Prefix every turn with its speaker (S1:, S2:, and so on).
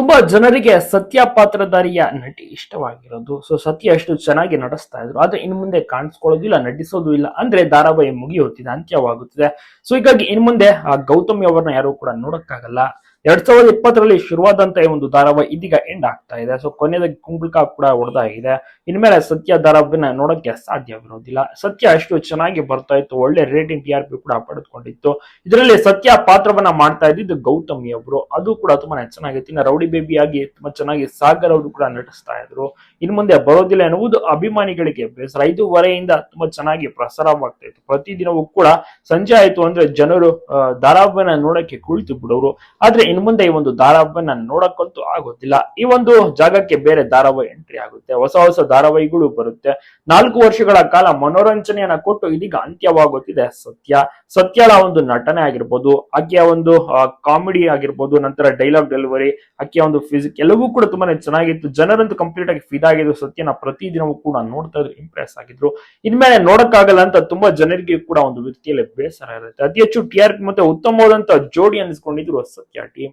S1: ತುಂಬಾ ಜನರಿಗೆ ಸತ್ಯ ಪಾತ್ರಧಾರಿಯ ನಟಿ ಇಷ್ಟವಾಗಿರೋದು. ಸೊ ಸತ್ಯ ಅಷ್ಟು ಚೆನ್ನಾಗಿ ನಟಿಸ್ತಾ ಇದ್ರು. ಆದ್ರೆ ಇನ್ ಮುಂದೆ ಕಾಣಿಸ್ಕೊಳ್ಳೋದಿಲ್ಲ, ನಟಿಸೋದು ಇಲ್ಲ ಅಂದ್ರೆ ಧಾರಾವಾಹಿ ಮುಗಿಯುತ್ತಿದೆ ಅಂತ್ಯವಾಗುತ್ತಿದೆ. ಸೊ ಹೀಗಾಗಿ ಇನ್ ಮುಂದೆ ಆ ಗೌತಮಿ ಅವರನ್ನ ಯಾರು ಕೂಡ ನೋಡಕ್ಕಾಗಲ್ಲ. ಎರಡ್ ಸಾವಿರದ ಇಪ್ಪತ್ತರಲ್ಲಿ ಶುರುವಾದಂತ ಈ ಒಂದು ಧಾರಾವಾಹಿ ಇದೀಗ ಎಂಡ್ ಆಗ್ತಾ ಇದೆ. ಸೊ ಕೊನೆಯದಾಗಿ ಕುಂಬಳಕ ಕೂಡ ಹೊಡೆದಾಗಿದೆ ಇನ್ಮೇಲೆ ಸತ್ಯ ಧಾರಾವಾಹಿನ ನೋಡಕ್ಕೆ ಸಾಧ್ಯವಿರೋದಿಲ್ಲ. ಸತ್ಯ ಅಷ್ಟು ಚೆನ್ನಾಗಿ ಬರ್ತಾ ಇತ್ತು. ಒಳ್ಳೆ ರೇಟಿಂಗ್ ಟಿ ಆರ್ ಪಿ ಕೂಡ ಪಡೆದುಕೊಂಡಿತ್ತು. ಇದರಲ್ಲಿ ಸತ್ಯ ಪಾತ್ರವನ್ನ ಮಾಡ್ತಾ ಇದ್ದಿದ್ದು ಗೌತಮಿ ಅವರು ಅದು ಕೂಡ ತುಂಬಾ ಚೆನ್ನಾಗಿತ್ತು. ಇನ್ನು ರೌಡಿ ಬೇಬಿ ಆಗಿ ತುಂಬಾ ಚೆನ್ನಾಗಿ ಸಾಗರ್ ಅವರು ಕೂಡ ನಟಿಸ್ತಾ ಇದ್ರು. ಇನ್ ಮುಂದೆ ಬರೋದಿಲ್ಲ ಎನ್ನುವುದು ಅಭಿಮಾನಿಗಳಿಗೆ ಬೇಸರ. ಐದೂವರೆಯಿಂದ ತುಂಬಾ ಚೆನ್ನಾಗಿ ಪ್ರಸಾರವಾಗ್ತಾ ಇತ್ತು. ಪ್ರತಿದಿನವೂ ಕೂಡ ಸಂಜೆ ಆಯ್ತು ಅಂದ್ರೆ ಜನರು ಧಾರಾವಾಹಿನ ನೋಡಕ್ಕೆ ಕುಳಿತು ಬಿಡೋರು. ಆದ್ರೆ ಇನ್ ಮುಂದೆ ಈ ಒಂದು ಧಾರಾವಾಹಿನ ನೋಡಕ್ಕಂತೂ ಆಗೋದಿಲ್ಲ. ಈ ಒಂದು ಜಾಗಕ್ಕೆ ಬೇರೆ ಧಾರಾವಾಹಿ ಎಂಟ್ರಿ ಆಗುತ್ತೆ. ಹೊಸ ಹೊಸ ಧಾರಾವಾಹಿಗಳು ಬರುತ್ತೆ. ನಾಲ್ಕು ವರ್ಷಗಳ ಕಾಲ ಮನೋರಂಜನೆಯನ್ನ ಕೊಟ್ಟು ಇದೀಗ ಅಂತ್ಯವಾಗುತ್ತಿದೆ ಸತ್ಯ. ಸತ್ಯಳ ಒಂದು ನಟನೆ ಆಗಿರ್ಬೋದು, ಆಕೆಯ ಒಂದು ಕಾಮಿಡಿ ಆಗಿರ್ಬೋದು, ನಂತರ ಡೈಲಾಗ್ ಡೆಲಿವರಿ ಆಕೆಯ ಒಂದು ಫಿಸಿಕ್ ಎಲ್ಲವೂ ಕೂಡ ತುಂಬಾನೇ ಚೆನ್ನಾಗಿತ್ತು. ಜನರಂತೂ ಕಂಪ್ಲೀಟ್ ಆಗಿ ಫಿದಾಗಿದ್ರು ಸತ್ಯನ ಪ್ರತಿದಿನವೂ ಕೂಡ ನೋಡ್ತಾ ಇದ್ರು ಇಂಪ್ರೆಸ್ ಆಗಿದ್ರು. ಇನ್ಮೇಲೆ ನೋಡಕ್ಕಾಗಲ್ಲ ಅಂತ ತುಂಬಾ ಜನರಿಗೆ ಕೂಡ ಒಂದು ವ್ಯಕ್ತಿಯಲ್ಲಿ ಬೇಸರ ಇರುತ್ತೆ. ಅತಿ ಹೆಚ್ಚು ಟಿಆರ್ ಮತ್ತೆ ಉತ್ತಮವಾದಂತಹ ಜೋಡಿ ಅನಿಸ್ಕೊಂಡಿದ್ರು ಸತ್ಯ ಟಿ